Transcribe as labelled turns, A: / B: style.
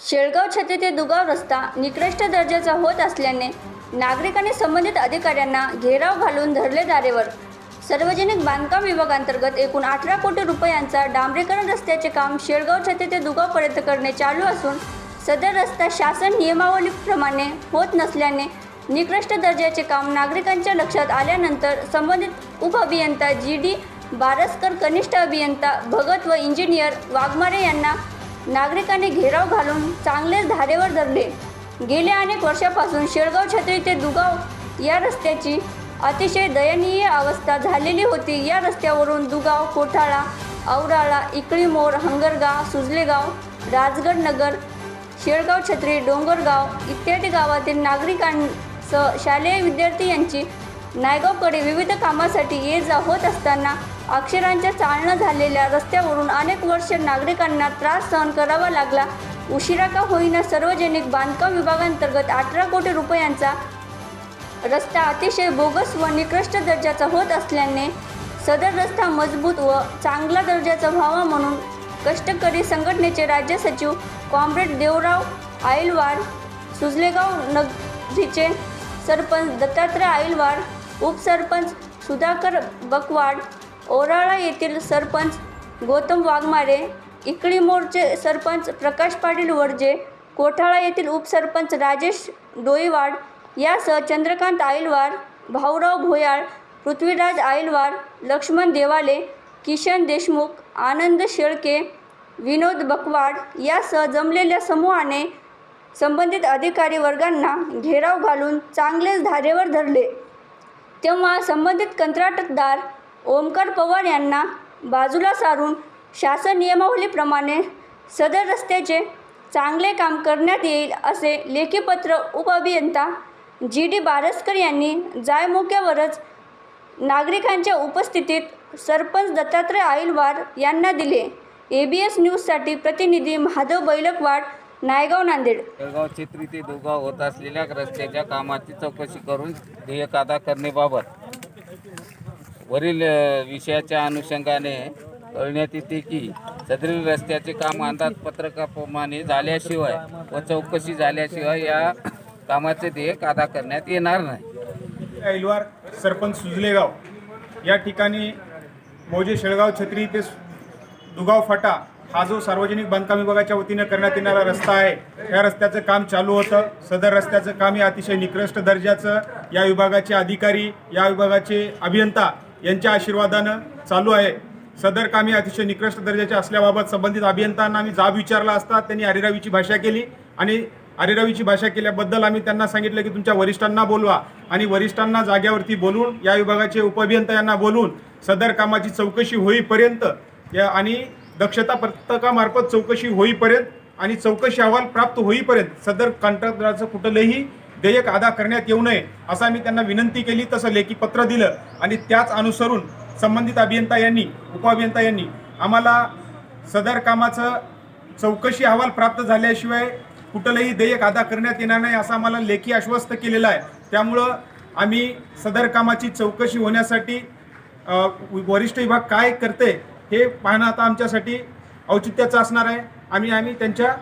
A: शेळगाव छते ते दुगाव रस्ता निकृष्ट दर्जाचा होत असल्याने नागरिकांनी संबंधित अधिकाऱ्यांना घेराव घालून धरले दारेवर. सार्वजनिक बांधकाम विभागांतर्गत एकूण अठरा कोटी रुपयांचा डांबरीकरण रस्त्याचे काम शेळगाव छते ते दुगावपर्यंत करणे चालू असून सदर रस्ता शासन नियमावलीप्रमाणे होत नसल्याने निकृष्ट दर्जाचे काम नागरिकांच्या लक्षात आल्यानंतर संबंधित उपअभियंता जी डी बारसकर कनिष्ठ अभियंता भगत व इंजिनियर वाघमारे यांना नागरिकांनी घेराव घालून चांगलेच धारेवर धरले. गेल्या अनेक वर्षापासून शेळगाव छत्री ते दुगाव या रस्त्याची अतिशय दयनीय अवस्था झालेली होती. या रस्त्यावरून दुगाव कोठाळा औराळा इकळीमोर हंगरगाव सुजलेगाव राजगड नगर शेळगाव छत्री डोंगरगाव इत्यादी गावातील नागरिकांसह शालेय विद्यार्थी यांची नायगावकडे विविध कामासाठी ये जा होत असताना अक्षरांच्या चालणं झालेल्या रस्त्यावरून अनेक वर्ष नागरिकांना त्रास सहन करावा लागला. उशिरा का होईना सार्वजनिक बांधकाम विभागांतर्गत अठरा कोटी रुपयांचा रस्ता अतिशय बोगस व निकृष्ट दर्जाचा होत असल्याने सदर रस्ता मजबूत व चांगला दर्जाचा व्हावा म्हणून कष्टकरी संघटनेचे राज्य सचिव कॉम्रेड देवराव आईलवाड सुजलेगाव नगरीचे सरपंच दत्तात्रय आईलवाड उपसरपंच सुधाकर बकवाड ओराळा येथील सरपंच गौतम वाघमारे इकळीमोरचे सरपंच प्रकाश पाटील वर्जे कोठाळा येथील उपसरपंच राजेश डोईवाड यासह चंद्रकांत आईलवार भाऊराव भोयाळ पृथ्वीराज आईलवार लक्ष्मण देवाले किशन देशमुख आनंद शेळके विनोद बकवाड यासह जमलेल्या समूहाने संबंधित अधिकारी वर्गांना घेराव घालून चांगलेच धारेवर धरले. तेव्हा संबंधित कंत्राटदार ओमकार पवार यांना बाजूला सारून शासन नियमावलीप्रमाणे सदर रस्त्याचे चांगले काम करण्यात येईल असे लेखीपत्र उपअभियंता जी डी बारसकर यांनी जायमोक्यावरच नागरिकांच्या उपस्थितीत सरपंच दत्तात्रय आईलवार यांना दिले. ए बी एस न्यूजसाठी प्रतिनिधी महादेव बैलकवाड नायगाव नांदेड.
B: जळगाव छत्री ते दुगाव होत असलेल्या रस्त्याच्या कामाची चौकशी करून देयक अदा करण्याबाबत वरील विषयाच्या अनुषंगाने कळण्यात येते की सदरील रस्त्याचे काम अंदाजपत्रकाप्रमाणे झाल्याशिवाय व चौकशी झाल्याशिवाय या कामाचे देयक अदा करण्यात येणार नाही.
C: ऐलवार सरपंच सुजलेगाव या ठिकाणी मौजे शेळगाव छत्री ते दुगाव फाटा हा जो सार्वजनिक बांधकाम विभागाच्या वतीनं करण्यात येणारा रस्ता आहे या रस्त्याचं काम चालू होतं. सदर रस्त्याचं काम हे अतिशय निकृष्ट दर्जाचं या विभागाचे अधिकारी या विभागाचे अभियंता यांच्या आशीर्वादानं चालू आहे. सदर कामे अतिशय निकृष्ट दर्जाचे असल्याबाबत संबंधित अभियंत्यांना आम्ही जाब विचारला असता त्यांनी अरेरावीची भाषा केली आणि अरेरावीची भाषा केल्याबद्दल आम्ही त्यांना सांगितलं की तुमच्या वरिष्ठांना बोलवा आणि वरिष्ठांना जाग्यावरती बोलवून या विभागाचे उपअभियंता यांना बोलून सदर कामाची चौकशी होईपर्यंत या आणि दक्षता पत्रकामार्फत चौकशी होईपर्यंत आणि चौकशी अहवाल प्राप्त होईपर्यंत सदर कंत्राटदाराचं कुठलंही देयक अदा करण्यात येऊ नये असं आम्ही त्यांना विनंती केली तसं लेखी पत्र दिलं. आणि त्याच अनुसरून संबंधित अभियंता यांनी उपअभियंता यांनी आम्हाला सदर कामाचं चौकशी अहवाल प्राप्त झाल्याशिवाय कुठलंही देयक अदा करण्यात येणार नाही असं आम्हाला लेखी आश्वस्त केलेलं आहे. त्यामुळं आम्ही सदर कामाची चौकशी होण्यासाठी वरिष्ठ विभाग काय करते हे पाहणं आता आमच्यासाठी औचित्याचं असणार आहे. आम्ही आम्ही त्यांच्या